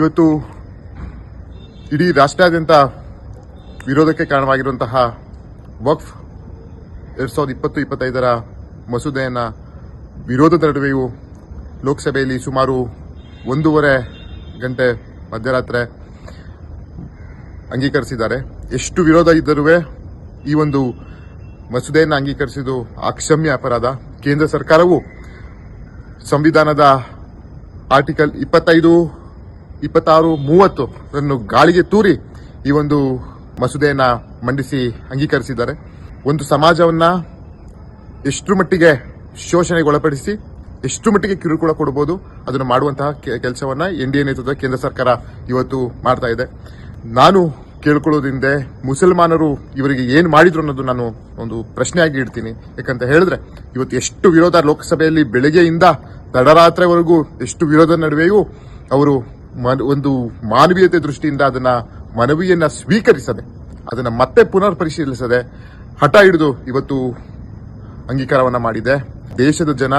ಇವತ್ತು ಇಡೀ ರಾಷ್ಟ್ರಾದ್ಯಂತ ವಿರೋಧಕ್ಕೆ ಕಾರಣವಾಗಿರುವಂತಹ ವಕ್ಫ್ ಎರಡ್ ಸಾವಿರದ ಇಪ್ಪತ್ತು, ಇಪ್ಪತ್ತೈದರ ಮಸೂದೆಯನ್ನು ವಿರೋಧದ ನಡುವೆಯೂ ಲೋಕಸಭೆಯಲ್ಲಿ ಸುಮಾರು ಒಂದೂವರೆ ಗಂಟೆ ಮಧ್ಯರಾತ್ರಿ ಅಂಗೀಕರಿಸಿದ್ದಾರೆ. ಎಷ್ಟು ವಿರೋಧ ಇದ್ದರೂ ಈ ಒಂದು ಮಸೂದೆಯನ್ನು ಅಂಗೀಕರಿಸಿದ್ದು ಅಕ್ಷಮ್ಯ ಅಪರಾಧ. ಕೇಂದ್ರ ಸರ್ಕಾರವು ಸಂವಿಧಾನದ ಆರ್ಟಿಕಲ್ ಇಪ್ಪತ್ತೈದು ಇಪ್ಪತ್ತಾರು, ಮೂವತ್ತು ಅನ್ನು ಗಾಳಿಗೆ ತೂರಿ ಈ ಒಂದು ಮಸೂದೆಯನ್ನ ಮಂಡಿಸಿ ಅಂಗೀಕರಿಸಿದ್ದಾರೆ. ಒಂದು ಸಮಾಜವನ್ನ ಎಷ್ಟು ಮಟ್ಟಿಗೆ ಶೋಷಣೆಗೊಳಪಡಿಸಿ ಎಷ್ಟು ಮಟ್ಟಿಗೆ ಕಿರುಕುಳ ಕೊಡಬಹುದು ಅದನ್ನು ಮಾಡುವಂತಹ ಕೆಲಸವನ್ನ ಎನ್ ಡಿ ಕೇಂದ್ರ ಸರ್ಕಾರ ಇವತ್ತು ಮಾಡ್ತಾ ಇದೆ. ನಾನು ಕೇಳ್ಕೊಳ್ಳೋದ್ರಿಂದ ಮುಸಲ್ಮಾನರು ಇವರಿಗೆ ಏನು ಮಾಡಿದ್ರು ಅನ್ನೋದು ನಾನು ಒಂದು ಪ್ರಶ್ನೆಯಾಗಿ ಇಡ್ತೀನಿ. ಯಾಕಂತ ಹೇಳಿದ್ರೆ, ಇವತ್ತು ಎಷ್ಟು ವಿರೋಧ ಲೋಕಸಭೆಯಲ್ಲಿ ಬೆಳಗ್ಗೆಯಿಂದ ತಡರಾತ್ರಿವರೆಗೂ ಎಷ್ಟು ವಿರೋಧ ನಡುವೆಯೂ ಅವರು ಒಂದು ಮಾನವೀಯತೆ ದೃಷ್ಟಿಯಿಂದ ಅದನ್ನ ಮನವಿಯನ್ನ ಸ್ವೀಕರಿಸದೆ, ಅದನ್ನ ಮತ್ತೆ ಪುನರ್ ಪರಿಶೀಲಿಸದೆ ಹಠ ಹಿಡಿದು ಇವತ್ತು ಅಂಗೀಕಾರವನ್ನ ಮಾಡಿದೆ. ದೇಶದ ಜನ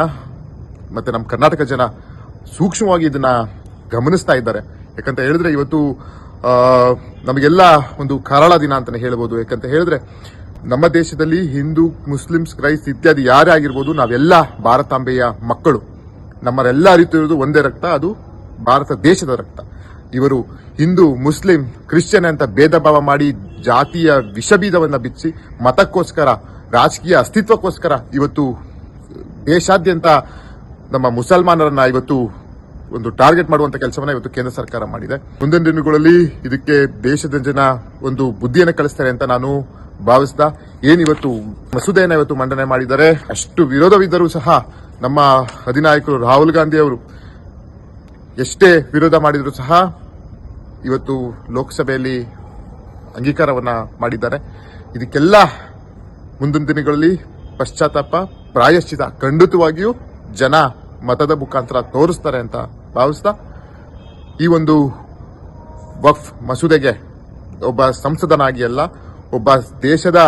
ಮತ್ತೆ ನಮ್ಮ ಕರ್ನಾಟಕ ಜನ ಸೂಕ್ಷ್ಮವಾಗಿ ಇದನ್ನ ಗಮನಿಸ್ತಾ ಇದ್ದಾರೆ. ಯಾಕಂತ ಹೇಳಿದ್ರೆ ಇವತ್ತು ನಮಗೆಲ್ಲ ಒಂದು ಕರಾಳ ದಿನ ಅಂತಾನೆ ಹೇಳ್ಬೋದು. ಯಾಕಂತ ಹೇಳಿದ್ರೆ ನಮ್ಮ ದೇಶದಲ್ಲಿ ಹಿಂದೂ, ಮುಸ್ಲಿಮ್ಸ್ ಕ್ರೈಸ್ಟ್ ಇತ್ಯಾದಿ ಯಾರೇ ಆಗಿರ್ಬೋದು, ನಾವೆಲ್ಲ ಭಾರತಾಂಬೆಯ ಮಕ್ಕಳು. ನಮ್ಮರೆಲ್ಲ ಅರಿತಿರೋದು ಒಂದೇ ರಕ್ತ, ಅದು ಭಾರತ ದೇಶದ ರಕ್ತ. ಇವರು ಹಿಂದೂ, ಮುಸ್ಲಿಂ, ಕ್ರಿಶ್ಚಿಯನ್ ಅಂತ ಭೇದ ಭಾವ ಮಾಡಿ ಜಾತಿಯ ವಿಷಬೀಜವನ್ನು ಬಿಚ್ಚಿ ಮತಕ್ಕೋಸ್ಕರ, ರಾಜಕೀಯ ಅಸ್ತಿತ್ವಕ್ಕೋಸ್ಕರ ಇವತ್ತು ದೇಶಾದ್ಯಂತ ನಮ್ಮ ಮುಸಲ್ಮಾನರನ್ನ ಇವತ್ತು ಒಂದು ಟಾರ್ಗೆಟ್ ಮಾಡುವಂತ ಕೆಲಸವನ್ನ ಇವತ್ತು ಕೇಂದ್ರ ಸರ್ಕಾರ ಮಾಡಿದೆ. ಮುಂದಿನ ದಿನಗಳಲ್ಲಿ ಇದಕ್ಕೆ ದೇಶದ ಜನ ಒಂದು ಬುದ್ಧಿಯನ್ನು ಕಳಿಸ್ತಾರೆ ಅಂತ ನಾನು ಭಾವಿಸ್ದ ಏನಿವತ್ತು ಮಸೂದೆಯನ್ನ ಇವತ್ತು ಮಂಡನೆ ಮಾಡಿದ್ದಾರೆ, ಅಷ್ಟು ವಿರೋಧವಿದ್ದರೂ ಸಹ ನಮ್ಮ ಅಧಿನಾಯಕರು ರಾಹುಲ್ ಗಾಂಧಿ ಅವರು ಎಷ್ಟೇ ವಿರೋಧ ಮಾಡಿದರೂ ಸಹ ಇವತ್ತು ಲೋಕಸಭೆಯಲ್ಲಿ ಅಂಗೀಕಾರವನ್ನು ಮಾಡಿದ್ದಾರೆ. ಇದಕ್ಕೆಲ್ಲ ಮುಂದಿನ ದಿನಗಳಲ್ಲಿ ಪಶ್ಚಾತ್ತಾಪ, ಪ್ರಾಯಶ್ಚಿತ, ಖಂಡಿತವಾಗಿಯೂ ಜನ ಮತದ ಮುಖಾಂತರ ತೋರಿಸ್ತಾರೆ ಅಂತ ಭಾವಿಸ್ತಾ, ಈ ಒಂದು ವಫ್ ಮಸೂದೆಗೆ ಒಬ್ಬ ಸಂಸದನಾಗಿ ಅಲ್ಲ, ಒಬ್ಬ ದೇಶದ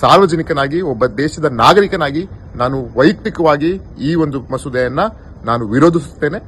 ಸಾರ್ವಜನಿಕನಾಗಿ, ಒಬ್ಬ ದೇಶದ ನಾಗರಿಕನಾಗಿ ನಾನು ವೈಯಕ್ತಿಕವಾಗಿ ಈ ಒಂದು ಮಸೂದೆಯನ್ನು ನಾನು ವಿರೋಧಿಸುತ್ತೇನೆ.